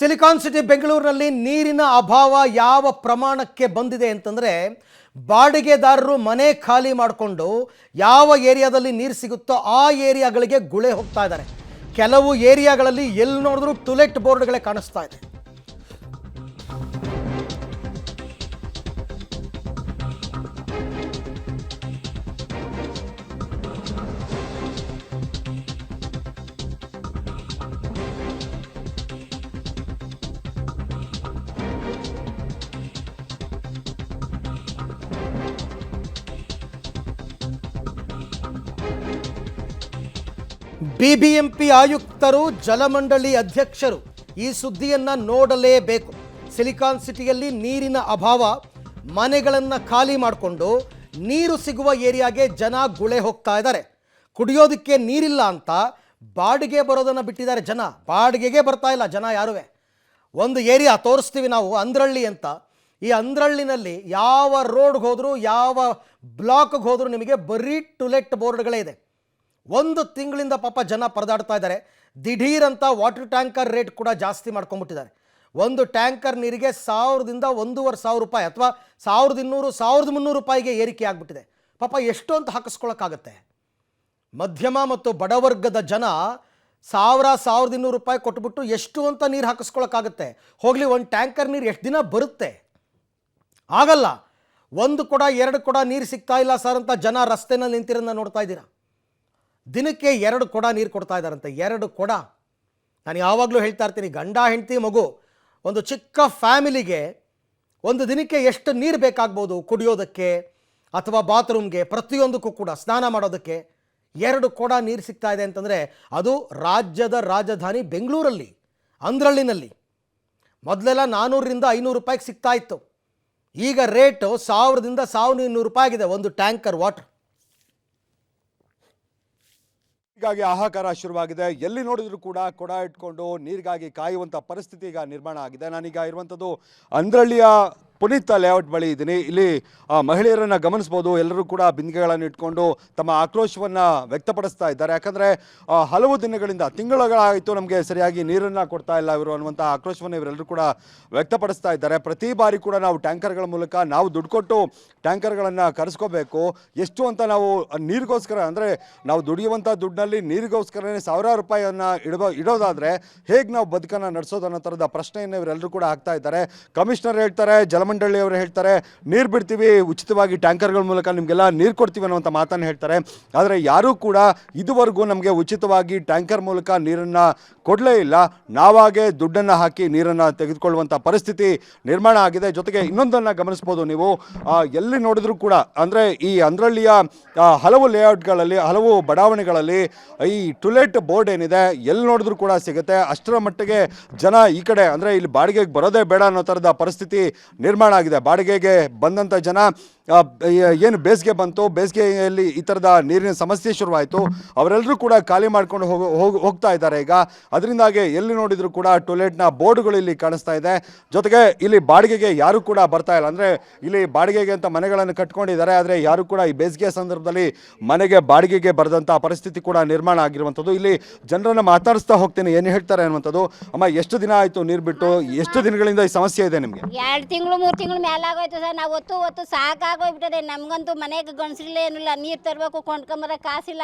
Silicon city ಬೆಂಗಳೂರಿನಲ್ಲಿ ನೀರಿನ ಅಭಾವ ಯಾವ ಪ್ರಮಾಣಕ್ಕೆ ಬಂದಿದೆ ಅಂತಂದರೆ ಬಾಡಿಗೆದಾರರು ಮನೆ ಖಾಲಿ ಮಾಡಿಕೊಂಡು ಯಾವ ಏರಿಯಾದಲ್ಲಿ ನೀರು ಸಿಗುತ್ತೋ ಆ ಏರಿಯಾಗಳಿಗೆ ಗುಳೆ ಹೋಗ್ತಾ ಇದ್ದಾರೆ. ಕೆಲವು ಏರಿಯಾಗಳಲ್ಲಿ ಎಲ್ಲಿ ನೋಡಿದ್ರೂ ಟುಲೆಟ್ ಬೋರ್ಡ್ಗಳೇ ಕಾಣಿಸ್ತಾ ಇದೆ. ಬಿಬಿಎಂಪಿ ಆಯುಕ್ತರು, ಜಲಮಂಡಳಿ ಅಧ್ಯಕ್ಷರು ಈ ಸುದ್ದಿಯನ್ನು ನೋಡಲೇಬೇಕು. ಸಿಲಿಕಾನ್ ಸಿಟಿಯಲ್ಲಿ ನೀರಿನ ಅಭಾವ, ಮನೆಗಳನ್ನು ಖಾಲಿ ಮಾಡಿಕೊಂಡು ನೀರು ಸಿಗುವ ಏರಿಯಾಗೆ ಜನ ಗುಳೆ ಹೋಗ್ತಾ ಇದ್ದಾರೆ. ಕುಡಿಯೋದಕ್ಕೆ ನೀರಿಲ್ಲ ಅಂತ ಬಾಡಿಗೆ ಬರೋದನ್ನು ಬಿಟ್ಟಿದ್ದಾರೆ ಜನ. ಬಾಡಿಗೆಗೆ ಬರ್ತಾ ಇಲ್ಲ ಜನ ಯಾರುವೆ? ಒಂದು ಏರಿಯಾ ತೋರಿಸ್ತೀವಿ ನಾವು, ಅಂದ್ರಳ್ಳಿ ಅಂತ. ಈ ಅಂದ್ರಳ್ಳಿನಲ್ಲಿ ಯಾವ ರೋಡ್ಗೆ ಹೋದರೂ, ಯಾವ ಬ್ಲಾಕ್ಗೆ ಹೋದರೂ ನಿಮಗೆ ಬರೀ ಟುಲೆಟ್ ಬೋರ್ಡ್ಗಳೇ ಇದೆ. ಒಂದು ತಿಂಗಳಿಂದ ಪಾಪ ಜನ ಪರದಾಡ್ತಾ ಇದ್ದಾರೆ. ದಿಢೀರಂತ ವಾಟರ್ ಟ್ಯಾಂಕರ್ ರೇಟ್ ಕೂಡ ಜಾಸ್ತಿ ಮಾಡ್ಕೊಂಡ್ಬಿಟ್ಟಿದ್ದಾರೆ. ಒಂದು ಟ್ಯಾಂಕರ್ ನೀರಿಗೆ ಸಾವಿರದಿಂದ ಒಂದೂವರೆ ಸಾವಿರ ರೂಪಾಯಿ ಅಥವಾ ಸಾವಿರದ ಇನ್ನೂರು, ಸಾವಿರದ ಮುನ್ನೂರು ರೂಪಾಯಿಗೆ ಏರಿಕೆ ಆಗಿಬಿಟ್ಟಿದೆ. ಪಾಪ ಎಷ್ಟು ಅಂತ ಹಾಕಿಸ್ಕೊಳಕ್ಕಾಗತ್ತೆ? ಮಧ್ಯಮ ಮತ್ತು ಬಡವರ್ಗದ ಜನ ಸಾವಿರ, ಸಾವಿರದ ಇನ್ನೂರು ರೂಪಾಯಿ ಕೊಟ್ಬಿಟ್ಟು ಎಷ್ಟು ಅಂತ ನೀರು ಹಾಕಿಸ್ಕೊಳಕ್ಕಾಗತ್ತೆ? ಹೋಗಲಿ, ಒಂದು ಟ್ಯಾಂಕರ್ ನೀರು ಎಷ್ಟು ದಿನ ಬರುತ್ತೆ? ಆಗಲ್ಲ. ಒಂದು ಕೊಡ, ಎರಡು ಕೊಡ ನೀರು ಸಿಗ್ತಾ ಇಲ್ಲ ಸರ್ ಅಂತ ಜನ ರಸ್ತೆನಲ್ಲಿ ನಿಂತಿರೋದನ್ನ ನೋಡ್ತಾ ಇದ್ದೀರಾ? ದಿನಕ್ಕೆ ಎರಡು ಕೊಡ ನೀರು ಕೊಡ್ತಾ ಇದ್ದಾರಂತೆ. ಎರಡು ಕೊಡ. ನಾನು ಯಾವಾಗಲೂ ಹೇಳ್ತಾ ಇರ್ತೀನಿ, ಗಂಡ, ಹೆಂಡತಿ, ಮಗು, ಒಂದು ಚಿಕ್ಕ ಫ್ಯಾಮಿಲಿಗೆ ಒಂದು ದಿನಕ್ಕೆ ಎಷ್ಟು ನೀರು ಬೇಕಾಗ್ಬೋದು ಕುಡಿಯೋದಕ್ಕೆ ಅಥವಾ ಬಾತ್ರೂಮ್ಗೆ ಪ್ರತಿಯೊಂದಕ್ಕೂ ಕೂಡ, ಸ್ನಾನ ಮಾಡೋದಕ್ಕೆ ಎರಡು ಕೊಡ ನೀರು ಸಿಗ್ತಾ ಇದೆ ಅಂತಂದರೆ ಅದು ರಾಜ್ಯದ ರಾಜಧಾನಿ ಬೆಂಗಳೂರಲ್ಲಿ, ಅಂದ್ರಳ್ಳಿನಲ್ಲಿ. ಮೊದಲೆಲ್ಲ ನಾನ್ನೂರರಿಂದ ಐನೂರು ರೂಪಾಯಿಗೆ ಸಿಗ್ತಾ ಇತ್ತು. ಈಗ ರೇಟು ಸಾವಿರದಿಂದ ಸಾವಿರದ ಇನ್ನೂರು ರೂಪಾಯಿ ಆಗಿದೆ, ಒಂದು ಟ್ಯಾಂಕರ್ ವಾಟರ್. ಹೀಗಾಗಿ ಹಾಹಾಕಾರ ಶುರುವಾಗಿದೆ. ಎಲ್ಲಿ ನೋಡಿದ್ರು ಕೂಡ ಕೊಡ ಇಟ್ಕೊಂಡು ನೀರಿಗಾಗಿ ಕಾಯುವಂಥ ಪರಿಸ್ಥಿತಿ ಈಗ ನಿರ್ಮಾಣ ಆಗಿದೆ. ನಾನೀಗ ಇರುವಂಥದ್ದು ಅಂದ್ರಳ್ಳಿಯ ಪುನೀತ್ ಲೇಔಟ್ ಬಳಿ ಇದ್ದೀನಿ. ಇಲ್ಲಿ ಮಹಿಳೆಯರನ್ನು ಗಮನಿಸ್ಬೋದು. ಎಲ್ಲರೂ ಕೂಡ ಬಿಂದಿಗೆಗಳನ್ನು ಇಟ್ಕೊಂಡು ತಮ್ಮ ಆಕ್ರೋಶವನ್ನು ವ್ಯಕ್ತಪಡಿಸ್ತಾ ಇದ್ದಾರೆ. ಯಾಕಂದರೆ ಹಲವು ದಿನಗಳಿಂದ, ತಿಂಗಳುಗಳಾಯಿತು ನಮಗೆ ಸರಿಯಾಗಿ ನೀರನ್ನು ಕೊಡ್ತಾ ಇಲ್ಲ ಇವರು ಅನ್ನುವಂಥ ಆಕ್ರೋಶವನ್ನು ಇವರೆಲ್ಲರೂ ಕೂಡ ವ್ಯಕ್ತಪಡಿಸ್ತಾ ಇದ್ದಾರೆ. ಪ್ರತಿ ಬಾರಿ ಕೂಡ ನಾವು ಟ್ಯಾಂಕರ್ಗಳ ಮೂಲಕ ನಾವು ದುಡ್ಡು ಕೊಟ್ಟು ಟ್ಯಾಂಕರ್ಗಳನ್ನು ಕರೆಸ್ಕೋಬೇಕು. ಎಷ್ಟು ಅಂತ ನಾವು ನೀರಿಗೋಸ್ಕರ, ಅಂದರೆ ನಾವು ದುಡಿಯುವಂಥ ದುಡ್ಡಿನಲ್ಲಿ ನೀರಿಗೋಸ್ಕರನೇ ಸಾವಿರಾರು ರೂಪಾಯಿಯನ್ನು ಇಡಬೋ, ಇಡೋದಾದರೆ ಹೇಗೆ ನಾವು ಬದುಕನ್ನು ನಡೆಸೋದು ಅನ್ನೋ ಥರದ ಪ್ರಶ್ನೆಯನ್ನು ಇವರೆಲ್ಲರೂ ಕೂಡ ಹಾಕ್ತಾ ಇದ್ದಾರೆ. ಕಮಿಷನರ್ ಹೇಳ್ತಾರೆ ಜಲಮಂಡಳಿ ಅವರು ಹೇಳ್ತಾರೆ, ನೀರು ಬಿಡ್ತೀವಿ, ಉಚಿತವಾಗಿ ಟ್ಯಾಂಕರ್ಗಳ ಮೂಲಕ ನಿಮಗೆಲ್ಲ ನೀರು ಕೊಡ್ತೀವಿ ಅನ್ನುವಂಥ ಮಾತನ್ನು ಹೇಳ್ತಾರೆ. ಆದರೆ ಯಾರೂ ಕೂಡ ಇದುವರೆಗೂ ನಮಗೆ ಉಚಿತವಾಗಿ ಟ್ಯಾಂಕರ್ ಮೂಲಕ ನೀರನ್ನು ಕೊಡಲೇ ಇಲ್ಲ. ನಾವಾಗೆ ದುಡ್ಡನ್ನು ಹಾಕಿ ನೀರನ್ನು ತೆಗೆದುಕೊಳ್ಳುವಂಥ ಪರಿಸ್ಥಿತಿ ನಿರ್ಮಾಣ ಆಗಿದೆ. ಜೊತೆಗೆ ಇನ್ನೊಂದನ್ನು ಗಮನಿಸ್ಬೋದು ನೀವು. ಎಲ್ಲಿ ನೋಡಿದ್ರೂ ಕೂಡ, ಅಂದರೆ ಈ ಅಂದ್ರಳ್ಳಿಯ ಹಲವು ಲೇಔಟ್ಗಳಲ್ಲಿ, ಹಲವು ಬಡಾವಣೆಗಳಲ್ಲಿ ಈ ಟುಲೆಟ್ ಬೋರ್ಡ್ ಏನಿದೆ, ಎಲ್ಲಿ ನೋಡಿದ್ರೂ ಕೂಡ ಸಿಗುತ್ತೆ. ಅಷ್ಟರ ಮಟ್ಟಿಗೆ ಜನ ಈ ಕಡೆ, ಅಂದರೆ ಇಲ್ಲಿ ಬಾಡಿಗೆಗೆ ಬರೋದೇ ಬೇಡ ಅನ್ನೋ ಥರದ ಪರಿಸ್ಥಿತಿ ನಿರ್ಮಾಣ ಆಗಿದೆ. ಬಾಡಿಗೆಗೆ ಬಂದಂಥ ಜನ ಏನು ಬೇಸಿಗೆ ಬಂತು, ಬೇಸಿಗೆಯಲ್ಲಿ ಈ ಥರದ ನೀರಿನ ಸಮಸ್ಯೆ ಶುರುವಾಯಿತು. ಅವರೆಲ್ಲರೂ ಕೂಡ ಖಾಲಿ ಮಾಡ್ಕೊಂಡು ಹೋಗಿ ಹೋಗಿ, ಹೋಗ್ತಾ ಇದ್ದಾರೆ ಈಗ. ಅದರಿಂದಾಗಿ ಎಲ್ಲಿ ನೋಡಿದರೂ ಕೂಡ ಟೊಯ್ಲೆಟ್ನ ಬೋರ್ಡ್ಗಳು ಇಲ್ಲಿ ಕಾಣಿಸ್ತಾ ಇದೆ. ಜೊತೆಗೆ ಇಲ್ಲಿ ಬಾಡಿಗೆಗೆ ಯಾರು ಕೂಡ ಬರ್ತಾ ಇಲ್ಲ. ಅಂದರೆ ಇಲ್ಲಿ ಬಾಡಿಗೆಗೆ ಅಂತ ಮನೆಗಳನ್ನು ಕಟ್ಕೊಂಡಿದ್ದಾರೆ. ಆದರೆ ಯಾರು ಕೂಡ ಈ ಬೇಸಿಗೆ ಸಂದರ್ಭದಲ್ಲಿ ಮನೆಗೆ ಬಾಡಿಗೆಗೆ ಬರೆದಂಥ ಪರಿಸ್ಥಿತಿ ಕೂಡ ನಿರ್ಮಾಣ ಆಗಿರುವಂಥದ್ದು. ಇಲ್ಲಿ ಜನರನ್ನು ಮಾತಾಡಿಸ್ತಾ ಹೋಗ್ತೀನಿ. ಏನು ಹೇಳ್ತಾರೆ ಅನ್ನುವಂಥದ್ದು. ಅಮ್ಮ, ಎಷ್ಟು ದಿನ ಆಯಿತು ನೀರು ಬಿಟ್ಟು? ಎಷ್ಟು ದಿನಗಳಿಂದ ಈ ಸಮಸ್ಯೆ ಇದೆ ನಿಮಗೆ? ಎರಡು ತಿಂಗಳು ಮೂರು ತಿಂಗಳು ಮೇಲೆ ಆಗೋಯ್ತು ಸರ್. ನಾವು ಒತ್ತು ಹೊತ್ತು ಸಾಕಾಗೋಗ್ಬಿಟ್ಟದೆ. ನಮಗಂತೂ ಮನೆಗೆ ಗಣಸಿಲ್ಲ ಏನಿಲ್ಲ. ನೀರು ತರಬೇಕು ಕೊಂಡ್ಕೊಂಬರ ಕಾಸಿಲ್ಲ.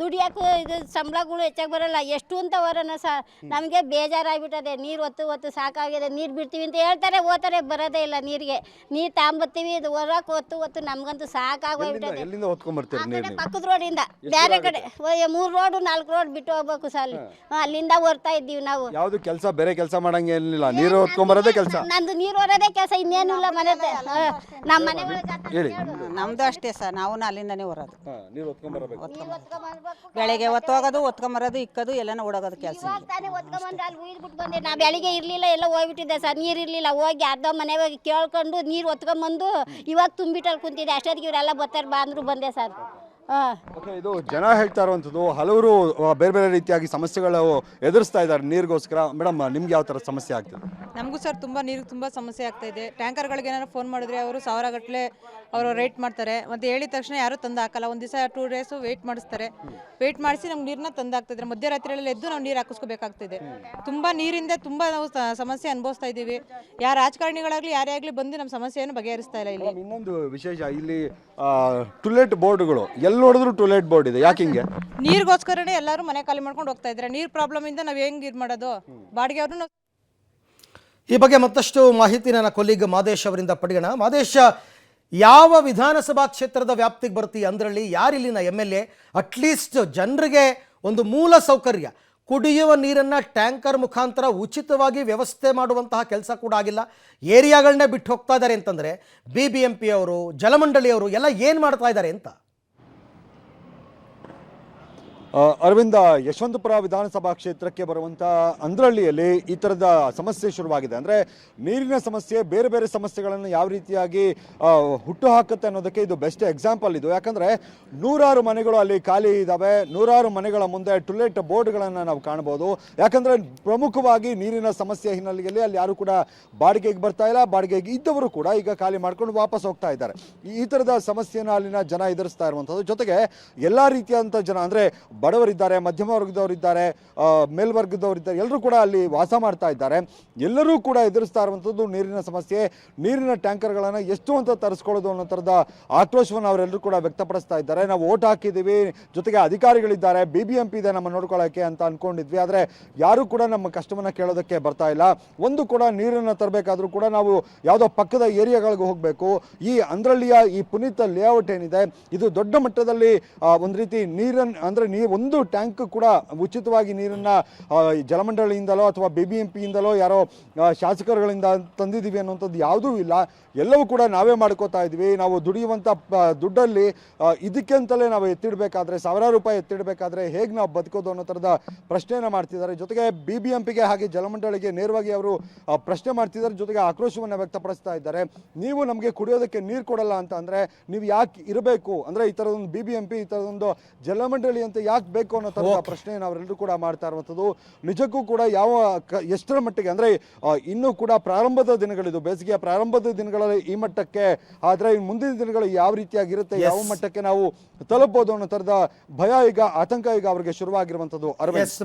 ದುಡಿಯೋಕ್ಕೂ ಇದು ಸಂಬಳಗಳು ಹೆಚ್ಚಾಗಿ ಬರಲ್ಲ. ಎಷ್ಟು ಅಂತ ಬರೋಣ ಸರ್ ನಮಗೆ ಬೇಜಾರಾಗ್ಬಿಟ್ಟದೆ. ನೀರು ಒತ್ತು ಒತ್ತು ಸಾಕಾಗಿದೆ. ನೀರು ಬಿಡ್ತೀವಿ ಅಂತ ಹೇಳ್ತಾರೆ. ಓದ್ತಾರೆ ಬರೋದೇ ಇಲ್ಲ ನೀರಿಗೆ. ನೀರು ತಾಂಬತ್ತೀವಿ. ಇದು ಹೊರಕ್ಕೆ ಒತ್ತು ಒತ್ತು ನಮಗಂತೂ ಸಾಕಾಗೋಗ್ಬಿಟ್ಟದೆ. ಪಕ್ಕದ ರೋಡಿಂದ. ಬೇರೆ ಕಡೆ. ಮೂರು ರೋಡು ನಾಲ್ಕು ರೋಡ್ ಬಿಟ್ಟು ಹೋಗ್ಬೇಕು ಸರ್ ಅಲ್ಲಿ. ಅಲ್ಲಿಂದ ಹೊರ್ತಾ ಇದ್ದೀವಿ ನಾವು. ಯಾವುದು ಕೆಲಸ? ಬೇರೆ ಕೆಲಸ ಮಾಡಂಗೆ ಇಲ್ಲ ನೀರು ಹೊತ್ಕೊಂಬರೋದೇ ಕೆಲಸ. ನಂದು ನೀರು ಹೊರೋದೇ ಕೆಲಸ. ಇನ್ನೇನು ಇಲ್ಲ ಮನೆ ನಮ್ಮ ಮನೆ ಹೇಳಿ. ನಮ್ದು ಅಷ್ಟೇ ಸರ್. ನಾವು ಅಲ್ಲಿಂದನೇ ಹೊರೋದು. ಬೆಳಗ್ಗೆ ಹೊತ್ತು ಹೋಗೋದು ಹೊತ್ಕೊಂಬರೋದು ಇಕ್ಕೋದು ಎಲ್ಲನ ಓಡೋಗೋದು ಕೆಲಸ ಇವಾಗ ತಾನೇ ಒತ್ಕೊಂಬಂದು ಅಲ್ಲಿ ಉಯ್ದ್ಬಿಟ್ಟು ಬಂದೆ. ನಾ ಬೆಳಿಗ್ಗೆ ಇರ್ಲಿಲ್ಲ ಎಲ್ಲ ಹೋಗ್ಬಿಟ್ಟಿದ್ದೆ ಸರ್. ನೀರು ಇರ್ಲಿಲ್ಲ. ಹೋಗಿ ಅರ್ಧ ಮನೆ ಹೋಗಿ ಕೇಳ್ಕೊಂಡು ನೀರು ಒತ್ಕೊಂಬಂದು ಇವಾಗ ತುಂಬಿಟ್ಟಲ್ಲಿ ಕುಂತಿದ್ದೆ. ಅಷ್ಟೊತ್ತಿಗೆ ಇವರೆಲ್ಲ ಬರ್ತಾರೆ ಬಾ ಅಂದ್ರು ಬಂದೆ ಸರ್. ಹಾಂ. ಓಕೆ ಇದು ಜನ ಹೇಳ್ತಾ ಇರುವಂಥದ್ದು ಹಲವರು ಆ, ಬೇರೆ ಬೇರೆ ರೀತಿಯಾಗಿ ಸಮಸ್ಯೆಗಳು ಎದುರಿಸ್ತಾ ಇದ್ದಾರೆ ನೀರಿಗೋಸ್ಕರ. ಮೇಡಮ್ ನಿಮ್ಗೆ ಯಾವ ಥರ ಸಮಸ್ಯೆ ಆಗ್ತದೆ? ನಮಗೂ ಸರ್ ತುಂಬ ನೀರಿಗೆ ತುಂಬ ಸಮಸ್ಯೆ ಆಗ್ತಾ ಇದೆ. ಟ್ಯಾಂಕರ್ಗಳಿಗೆ ಏನಾದ್ರು ಫೋನ್ ಮಾಡಿದ್ರೆ ಅವರು ಸಾವಿರ ಗಟ್ಟಲೆ ಅವರು ರೇಟ್ ಮಾಡ್ತಾರೆ. ಮತ್ತು ಹೇಳಿದ ತಕ್ಷಣ ಯಾರೂ ತಂದು ಹಾಕಲ್ಲ. ಒಂದು ದಿವಸ ಟೂ ಡೇಸು ವೇಟ್ ಮಾಡಿಸ್ತಾರೆ. ವೇಟ್ ಮಾಡಿಸಿ ನಮ್ಗೆ ನೀರನ್ನ ತಂದು ಹಾಕ್ತಿದ್ರೆ ಮಧ್ಯರಾತ್ರಿಯಲ್ಲಿ ಎದ್ದು ನಾವು ನೀರು ಹಾಕಿಸ್ಕೋಬೇಕಾಗ್ತಿದೆ. ತುಂಬ ನೀರಿಂದ ತುಂಬ ನಾವು ಸಮಸ್ಯೆ ಅನುಭವಿಸ್ತಾ ಇದ್ದೀವಿ. ಯಾರ ರಾಜಕಾರಣಿಗಳಾಗಲಿ ಯಾರೇ ಆಗಲಿ ಬಂದು ನಮ್ಮ ಸಮಸ್ಯೆಯನ್ನು ಬಗೆಹರಿಸ್ತಾ ಇಲ್ಲ ಇಲ್ಲಿ. ಇನ್ನೊಂದು ವಿಶೇಷ ಇಲ್ಲಿ ಟುಲೆಟ್ ಬೋರ್ಡ್ಗಳು ಎಲ್ಲಿ ನೋಡಿದ್ರು ಟುಲೆಟ್ ಬೋರ್ಡ್ ಇದೆ. ಯಾಕೆ ಹಿಂಗೆ? ನೀರಿಗೋಸ್ಕರನೇ ಎಲ್ಲರೂ ಮನೆ ಖಾಲಿ ಮಾಡ್ಕೊಂಡು ಹೋಗ್ತಾ ಇದ್ದಾರೆ. ನೀರು ಪ್ರಾಬ್ಲಮಿಂದ ನಾವು ಹೆಂಗೆ ಇದು ಮಾಡೋದು? ಬಾಡಿಗೆ ಅವ್ರನ್ನ ಈ ಬಗ್ಗೆ ಮತ್ತಷ್ಟು ಮಾಹಿತಿ ನನ್ನ ಕೊಲೀಗ್ ಮಾದೇಶ್ ಅವರಿಂದ ಪಡೆಯೋಣ. ಮಾದೇಶ, ಯಾವ ವಿಧಾನಸಭಾ ಕ್ಷೇತ್ರದ ವ್ಯಾಪ್ತಿಗೆ ಬರುತ್ತಿ ಅಂದ್ರಲ್ಲಿ ಯಾರಿಲ್ಲಿನ M L A? At least ಜನರಿಗೆ ಒಂದು ಮೂಲ ಸೌಕರ್ಯ. ಕುಡಿಯುವ ನೀರನ್ನು ಟ್ಯಾಂಕರ್ ಮುಖಾಂತರ ಉಚಿತವಾಗಿ ವ್ಯವಸ್ಥೆ ಮಾಡುವಂತಹ ಕೆಲಸ ಕೂಡ ಆಗಿಲ್ಲ. ಏರಿಯಾಗಳನ್ನೇ ಬಿಟ್ಟು ಹೋಗ್ತಾ ಇದ್ದಾರೆ ಅಂತಂದರೆ ಬಿ ಬಿ ಎಂ ಪಿ ಅವರು, ಜಲಮಂಡಳಿಯವರು ಎಲ್ಲ ಏನು ಮಾಡ್ತಾ ಇದ್ದಾರೆ ಅಂತ? ಅರವಿಂದ, ಯಶವಂತಪುರ ವಿಧಾನಸಭಾ ಕ್ಷೇತ್ರಕ್ಕೆ ಬರುವಂಥ ಅಂದ್ರಳ್ಳಿಯಲ್ಲಿ ಈ ಥರದ ಸಮಸ್ಯೆ ಶುರುವಾಗಿದೆ. ಅಂದರೆ ನೀರಿನ ಸಮಸ್ಯೆ, ಬೇರೆ ಬೇರೆ ಸಮಸ್ಯೆಗಳನ್ನು ಯಾವ ರೀತಿಯಾಗಿ ಹುಟ್ಟು ಹಾಕುತ್ತೆ ಅನ್ನೋದಕ್ಕೆ ಇದು ಬೆಸ್ಟ್ ಎಕ್ಸಾಂಪಲ್ ಇದು. ಯಾಕಂದರೆ ನೂರಾರು ಮನೆಗಳು ಅಲ್ಲಿ ಖಾಲಿ ಇದ್ದಾವೆ ನೂರಾರು ಮನೆಗಳ ಮುಂದೆ ಟುಲೆಟ್ ಬೋರ್ಡ್ಗಳನ್ನು ನಾವು ಕಾಣ್ಬೋದು ಯಾಕಂದರೆ ಪ್ರಮುಖವಾಗಿ ನೀರಿನ ಸಮಸ್ಯೆ ಹಿನ್ನೆಲೆಯಲ್ಲಿ ಅಲ್ಲಿ ಯಾರು ಕೂಡ ಬಾಡಿಗೆಗೆ ಬರ್ತಾ ಇಲ್ಲ. ಬಾಡಿಗೆಗೆ ಇದ್ದವರು ಕೂಡ ಈಗ ಖಾಲಿ ಮಾಡ್ಕೊಂಡು ವಾಪಸ್ ಹೋಗ್ತಾ ಇದ್ದಾರೆ. ಈ- ಥರದ ಸಮಸ್ಯೆನ ಅಲ್ಲಿನ ಜನ ಎದುರಿಸ್ತಾ ಇರುವಂಥದ್ದು ಜೊತೆಗೆ ಎಲ್ಲ ರೀತಿಯಾದಂಥ ಜನ, ಅಂದರೆ ಬಡವರಿದ್ದಾರೆ, ಮಧ್ಯಮ ವರ್ಗದವರಿದ್ದಾರೆ ಮೇಲ್ವರ್ಗದವರಿದ್ದಾರೆ, ಎಲ್ಲರೂ ಕೂಡ ಅಲ್ಲಿ ವಾಸ ಮಾಡ್ತಾ ಇದ್ದಾರೆ. ಎಲ್ಲರೂ ಕೂಡ ಎದುರಿಸ್ತಾ ಇರುವಂಥದ್ದು ನೀರಿನ ಸಮಸ್ಯೆ, ನೀರಿನ ಟ್ಯಾಂಕರ್ಗಳನ್ನು ಎಷ್ಟು ಅಂತ ತರಿಸ್ಕೊಳ್ಳೋದು ಅನ್ನೋ ಥರದ ಆಕ್ರೋಶವನ್ನು ಅವರೆಲ್ಲರೂ ಕೂಡ ವ್ಯಕ್ತಪಡಿಸ್ತಾ ಇದ್ದಾರೆ. ನಾವು ಓಟ್ ಹಾಕಿದ್ದೀವಿ, ಜೊತೆಗೆ ಅಧಿಕಾರಿಗಳಿದ್ದಾರೆ ಬಿ ಬಿ ಎಂ ಪಿ ಇದೆ ನಮ್ಮ ನೋಡ್ಕೊಳ್ಳೋಕ್ಕೆ ಅಂತ ಅನ್ಕೊಂಡಿದ್ವಿ. ಆದರೆ ಯಾರೂ ಕೂಡ ನಮ್ಮ ಕಷ್ಟವನ್ನು ಕೇಳೋದಕ್ಕೆ ಬರ್ತಾ ಇಲ್ಲ. ಒಂದು ಕೂಡ ನೀರನ್ನು ತರಬೇಕಾದ್ರೂ ಕೂಡ ನಾವು ಯಾವುದೋ ಪಕ್ಕದ ಏರಿಯಾಗಳಿಗೆ ಹೋಗಬೇಕು. ಈ ಅಂದ್ರಳ್ಳಿಯ, ಈ ಪುನೀತ ಲೇಔಟ್ ಏನಿದೆ, ಇದು ದೊಡ್ಡ ಮಟ್ಟದಲ್ಲಿ ಒಂದು ರೀತಿ ನೀರನ್ನು ಅಂದರೆ ನೀ ಒಂದು ಟ್ಯಾಂಕ್ ಕೂಡ ಉಚಿತವಾಗಿ ನೀರನ್ನು ಜಲಮಂಡಳಿಯಿಂದಲೋ ಅಥವಾ ಬಿ ಬಿ ಎಂ ಪಿಯಿಂದಲೋ ಯಾರೋ ಶಾಸಕರುಗಳಿಂದ ತಂದಿದ್ದೀವಿ ಅನ್ನುವಂಥದ್ದು ಯಾವುದೂ ಇಲ್ಲ. ಎಲ್ಲವೂ ಕೂಡ ನಾವೇ ಮಾಡ್ಕೋತಾ ಇದ್ವಿ ನಾವು ದುಡಿಯುವಂಥ ದುಡ್ಡಲ್ಲಿ ಇದಕ್ಕೆ ಅಂತಲೇ ನಾವು ಎತ್ತಿಡಬೇಕಾದ್ರೆ, ಸಾವಿರಾರು ರೂಪಾಯಿ ಎತ್ತಿಡಬೇಕಾದ್ರೆ ಹೇಗೆ ನಾವು ಬದುಕೋದು ಅನ್ನೋ ಥರದ ಪ್ರಶ್ನೆಯನ್ನು ಮಾಡ್ತಿದ್ದಾರೆ. ಜೊತೆಗೆ ಬಿ ಬಿ ಎಂ ಪಿಗೆ ಹಾಗೆ ಜಲಮಂಡಳಿಗೆ ನೇರವಾಗಿ ಅವರು ಪ್ರಶ್ನೆ ಮಾಡ್ತಿದ್ದಾರೆ. ಜೊತೆಗೆ ಆಕ್ರೋಶವನ್ನು ವ್ಯಕ್ತಪಡಿಸ್ತಾ ಇದ್ದಾರೆ. ನೀವು ನಮಗೆ ಕುಡಿಯೋದಕ್ಕೆ ನೀರು ಕೊಡಲ್ಲ ಅಂತ ನೀವು ಯಾಕೆ ಇರಬೇಕು? ಅಂದರೆ ಈ ಥರದೊಂದು ಬಿ ಬಿ ಎಂ ಪಿ ಈ ಥರದೊಂದು ಜಲಮಂಡಳಿ ಅಂತ ಯಾಕೆ ಬೇಕು ಅನ್ನೋ ಥರದ ಪ್ರಶ್ನೆಯನ್ನು ಅವರೆಲ್ಲರೂ ಕೂಡ ಮಾಡ್ತಾ ಇರುವಂಥದ್ದು. ನಿಜಕ್ಕೂ ಕೂಡ ಯಾವ ಎಷ್ಟರ ಮಟ್ಟಿಗೆ ಅಂದ್ರೆ ಇನ್ನೂ ಕೂಡ ಪ್ರಾರಂಭದ ದಿನಗಳಿದು ಬೇಸಿಗೆಯ ಪ್ರಾರಂಭದ ದಿನಗಳಲ್ಲಿ ಈ ಮಟ್ಟಕ್ಕೆ ಆದರೆ ಮುಂದಿನ ದಿನಗಳು ಯಾವ ರೀತಿಯಾಗಿರುತ್ತೆ ಯಾವ ಮಟ್ಟಕ್ಕೆ ನಾವು ತಲುಪಬಹುದು ಅನ್ನೋ ತರದ ಭಯ ಈಗ ಆತಂಕ ಈಗ ಅವರಿಗೆ ಶುರುವಾಗಿರುವಂಥದ್ದು. ಅರವಿಂದ್.